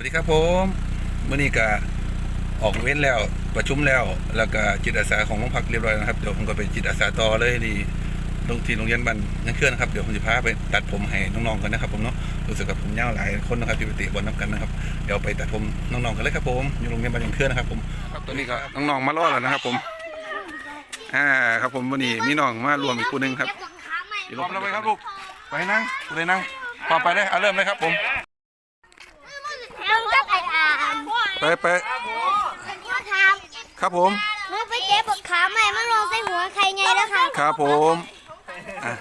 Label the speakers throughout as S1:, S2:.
S1: วัสดีครับผมเมื่อนี้ก็ออกเว้นแล้วประชุมแล้ว แล้วก็จิตอาสาของโรงพักเรียบร้อยแล้วนะครับเดี๋ยวผมก็ไปจิตอาสาต่อเลยนี่ลงที่โรงเรียนบ้านยังเคลื่อนนะครับเดี๋ยวผมจะพาไปตัดผมให้น้องๆกันนะครับผมเนาะรู้สึกกับผมยาวหลายคนนะครับที่ไปเตะบอลน้ำกันนะครับเดี๋ยวไปตัดผมน้องๆกันเลยครับผมอยู่โรงเรียนบ้านยังเคลื่อนนะครับผมครับตอนนี้ก็น้องๆมารอแล้วนะครับผมอ่าครับผมวันนี้มีน้องมารวมอีกคู่หนึงครับพร้อมแล้วไหมครับลูกไปนั่งเลยนั่งพร้อมไปเลยเอาเริ่มเลยครับผม
S2: มึงก็ไปอ่าน
S1: ไปไป
S2: พ่อท
S1: ครับผมำ
S2: มึงไปเจ็บขาใหม่มึงลงใส่หัวใครไงนะคะ
S1: ครับผมอะ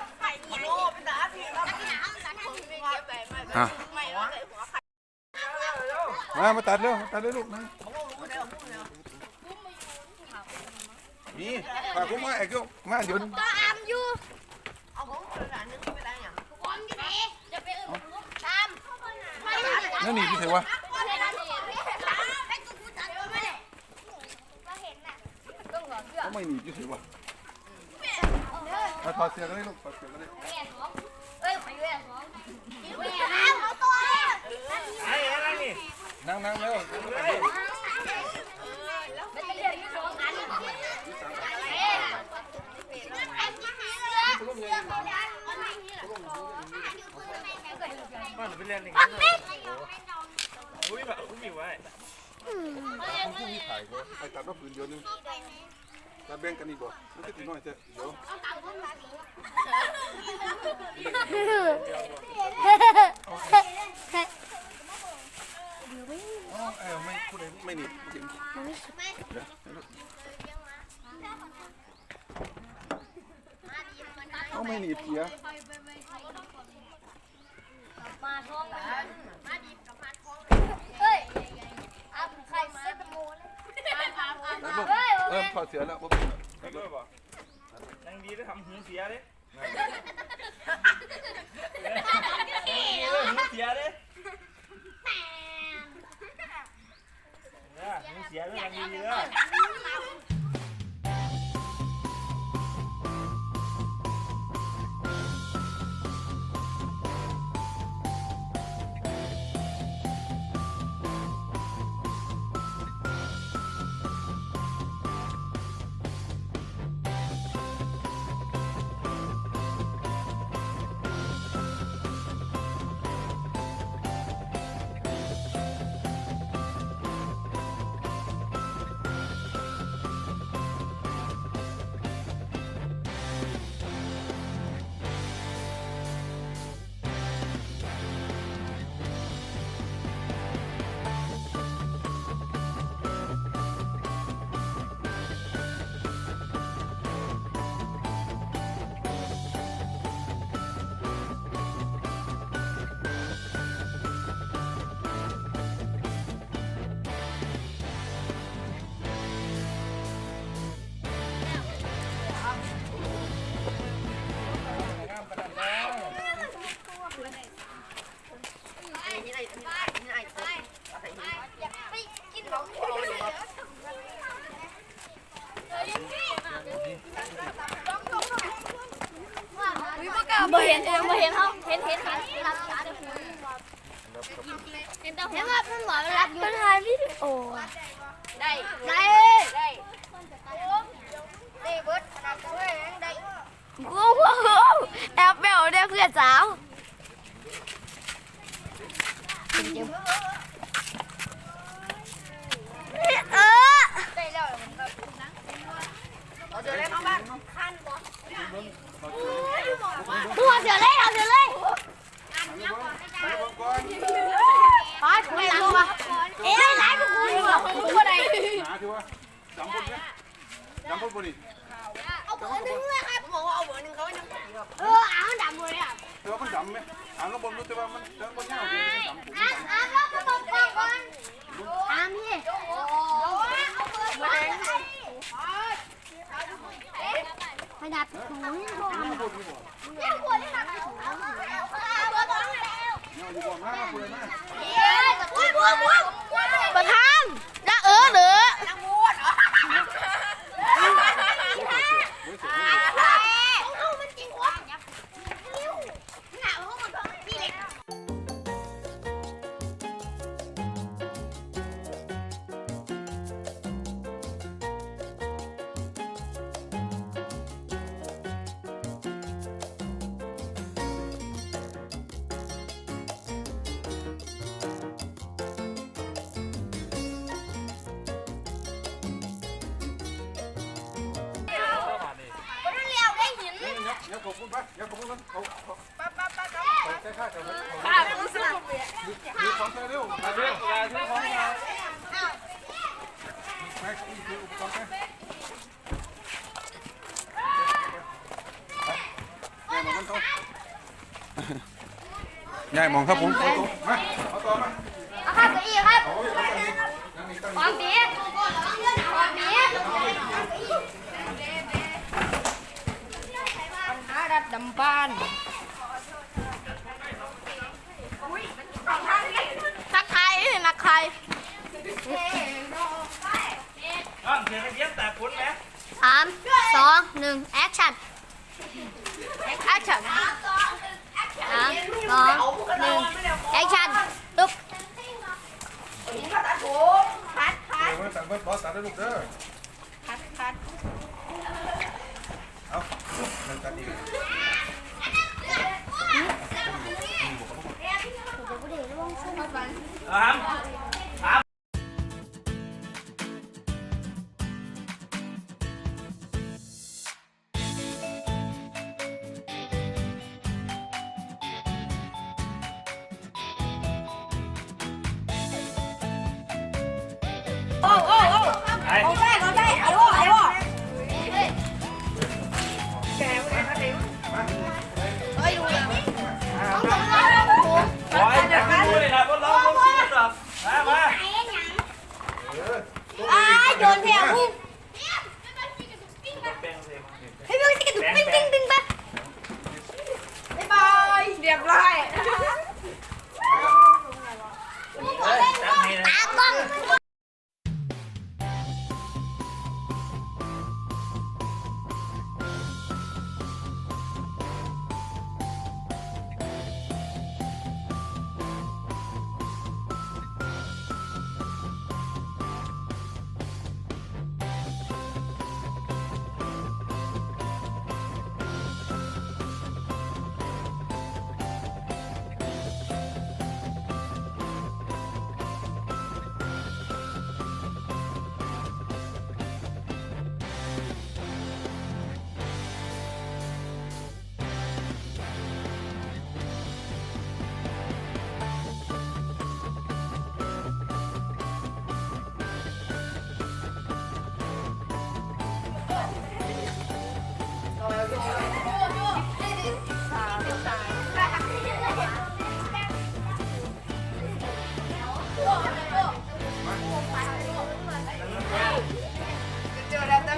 S1: อะมามาตัดเร็วมาตัดเลยลูกนะนี่ฝากผมมาเอกลูกมาเดี๋ยว
S2: ก็อามอยู่เอาของคนละนึงไปได้ยังคนที่ไหนจะไปอื่นตาม
S1: นั่นนี่พี่เถอะวะ เขาไม่หนีพี่เถอะวะเอาถอดเสื้อกันเลยลูกถอดเสื้อกันเลย
S2: เอ้ยไปเว้ยของเอาตัว
S1: นั่งนั่งเร็ว
S3: บ้านไปเรียนอีกอุ้ยแบบอุ้ยมีไว้
S1: ต้องคู่ที่ถ่ายก็ไปตัดรอบปืนเดียวนึง ตัดแบ่งกันอีกบ่มันจะถึงน้อยเจ้เดี๋ยวอ๋อเออไม่พูดเลยไม่หนีจริงเดี๋ยวเอาไม่หนีเสีย
S2: มาท้องมาดีกับมาท้องเฮ้ยอาใครเซ็ตโมเลย
S1: แล้วลูกเริ่ม ถอดเสือแล้วผมเป็น
S3: ไปด้วยป่ะยังดีได้ทำหูเสียเลยหูเสียเลยหูเสียเลยยังดีเลย
S2: เขายังเออเอาดำเลยอะ
S1: แต่ว่ามันจำไหมอ่านแล้วบ่รู้แต่ว่ามันเดินบ่ยาวเลยมันจำผม
S2: อะอะแล้วก็บอกก่อนอะพี่โอ้เอาเบอร์มาไม่ดับหูยังพอ
S1: มันบ่ดีบ่
S2: ยังหัวยังดับเอาเอาเอาเบอร์สองแล้ว
S1: ยาวดีกว่ามาคุยมา
S2: เย้บัวบัวบัวประ
S1: คุณไปอย่าขอบคุณนั้นเขาเขา
S4: ป้าป้าป้าจ้า
S1: ใช้ค่ากันนะ
S4: ป้ารู้สึก
S1: มีของใช้เร็ว
S3: มาเรื่องมาเรื่องของเรา
S1: ไปมีอุปกรณ์ไปยายมองครับผมมาเอาต่อมา
S2: ดัดดำบ้านนักใครนักใคร
S3: อ้าวเสียงเยี่ยมแต่คุณไหม
S2: สามสองหนึ่งแอคชั่นแอคชั่นสามสองหนึ่งแอคชั่นตุ๊บพัดพัด
S1: เดี๋ยวมาสั่งเบิร์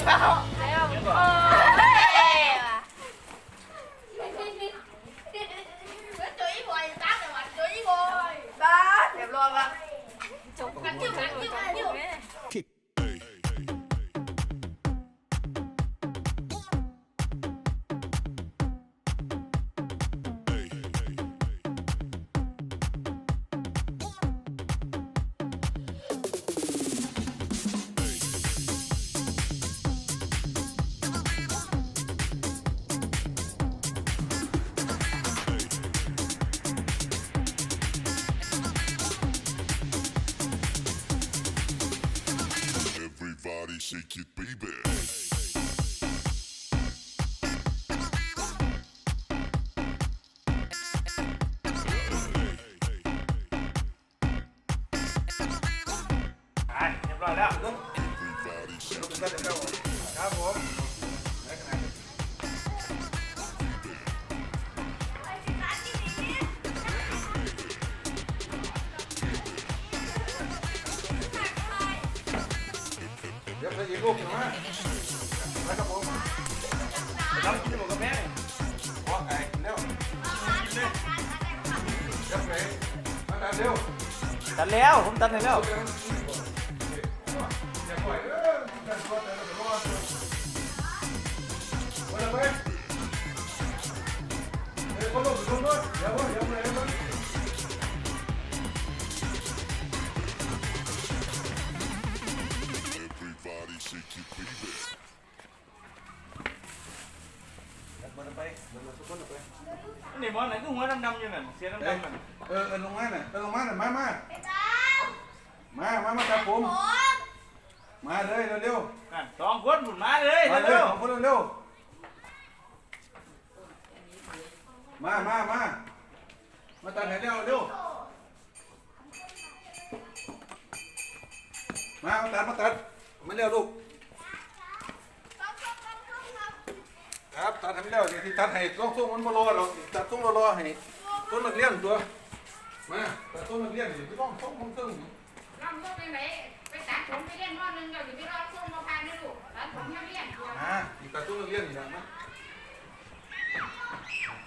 S1: เ shake
S5: it, baby.
S3: อ่าเรียบร้อยแล้ว
S5: Everybody shake it.
S1: ครั แล้วผมตั
S3: ดให้แล้ว
S1: อย่าปล่อยเด้อกันก่อนเดี๋ยวเราจะรอดวันละไปเฮ้ยคนลงลงด้วยเดี๋ยวเดี๋ยวเดี๋ยวเดี๋ยว
S5: Everybody shake it, baby.
S1: มันไปมันทุกคนไป
S3: นี่มอนไหนก็หัวดำ
S1: ผมมาเลยเร็ว
S3: นั่นสองคนหมุนมาเลย
S1: ๆมาเลย
S3: เร็ว
S1: สองคนเร็วมามามามาตัดไหนเร็วเร็วมามาตัดมาตัดมาเร็วลูกครับตัดให้เร็วเดี๋ยวที่ตัดให้ต้องส่งมันมารอหรอกตัดต้องรอๆให้ต้นนักเรียนตัวมาตัดต้นนักเรียนอยู่ที่ต้องส่งมันซึ่ง
S4: น้องไปไหนไปตัดผมไปเรียนรอหนึงเดี๋ยวอยู่ที่รอบส้มมาพานนะลูกตัดผมให้เรียนตัว
S1: อะอีกตัดต้นนักเรียนนี่นะมา
S3: รูป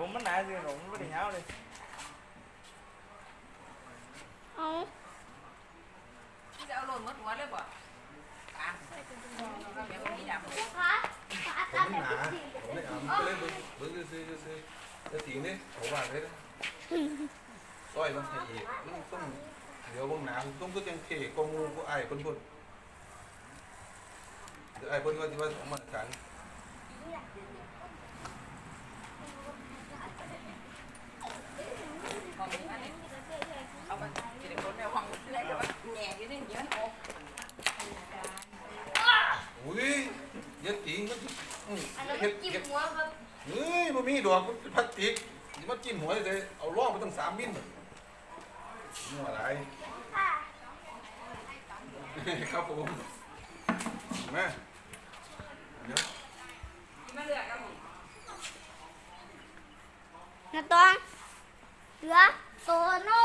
S2: ผม
S1: มัน
S3: หนา
S1: ซื่อ
S3: เออผมมันหนาสิผมไม่ได้เงาเลย
S2: เอา
S4: จะเอาหล่นมัดหัวเลยบ่อะเดี๋ยวมีดำ
S2: ลูกค้าข
S1: เย็ดตีมัน
S4: อื
S1: มอั
S2: นนั้น
S1: เฮ็ด
S2: จิ้ม
S1: เฮ็ด
S2: หัวครับ
S1: เฮ้ยมันมีดอกมันเป็นพลาสติกนี่มันจิ้มหัวเลยเอาล่องไปตั้งสามมิลนี่อะไร
S2: ค่ะ
S1: ครับผมมาเดี๋ยว
S4: มาเลือกกัน
S2: นาตองเหลือโตโน่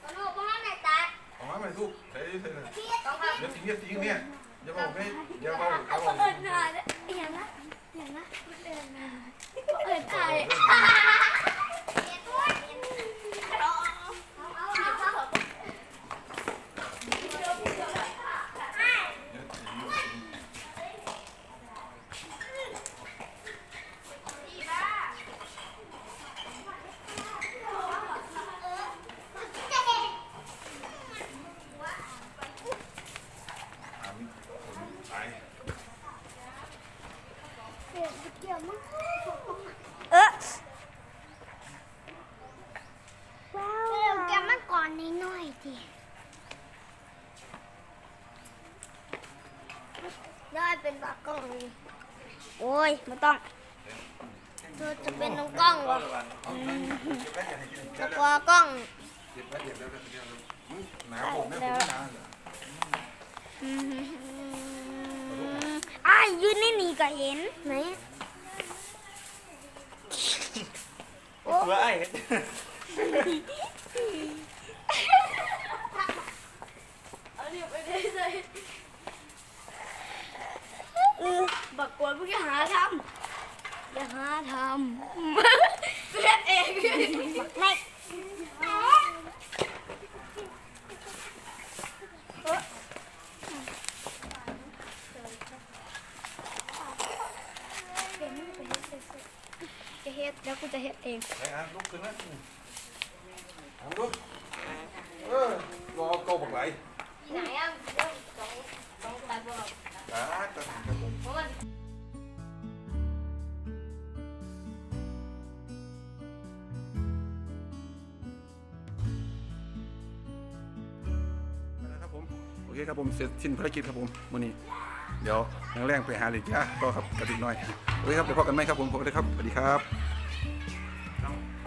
S2: โตโน่บ้านไหนตัด
S1: เอามาไม่ทุกใส่ใส่เลย
S2: พี่ต้องมา
S1: เดี๋ยวทิ้งเดี๋ยวทิ้งเนี่ย อย่าบอกให้อย่าบอกอย่าบอก
S2: เอิญหน่อยเห็นไหมเห็นไหมเอิญหน่อยเอิญไทยเออว้าวแกมันก่อน นิดหน่อยดิได้เป็นตากล้องโอ้ยไม่ต้องเธอจะเป็นน้องกล้องเหรอจะกลัวกล้อง
S1: เดี๋ยวเดี๋ยวเดี๋ยวเดี๋ยวหนาผมเนี่ยผมหนาเหรอ
S2: อืมอ้ายยืนนี่นี่ก็เห็นไหนโอ้
S3: ตั
S1: ผม
S2: เส
S1: ร็จสิ้นภารกิจครับผมมื้อนี้เดี๋ยวยังแรงไปหาเหล็กยาต่อครับกระติกน้อยโอเคครับเดี๋ยวพบกันไหมครับผมสวัสดีครับสวัสดีครับ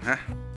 S1: ฮะ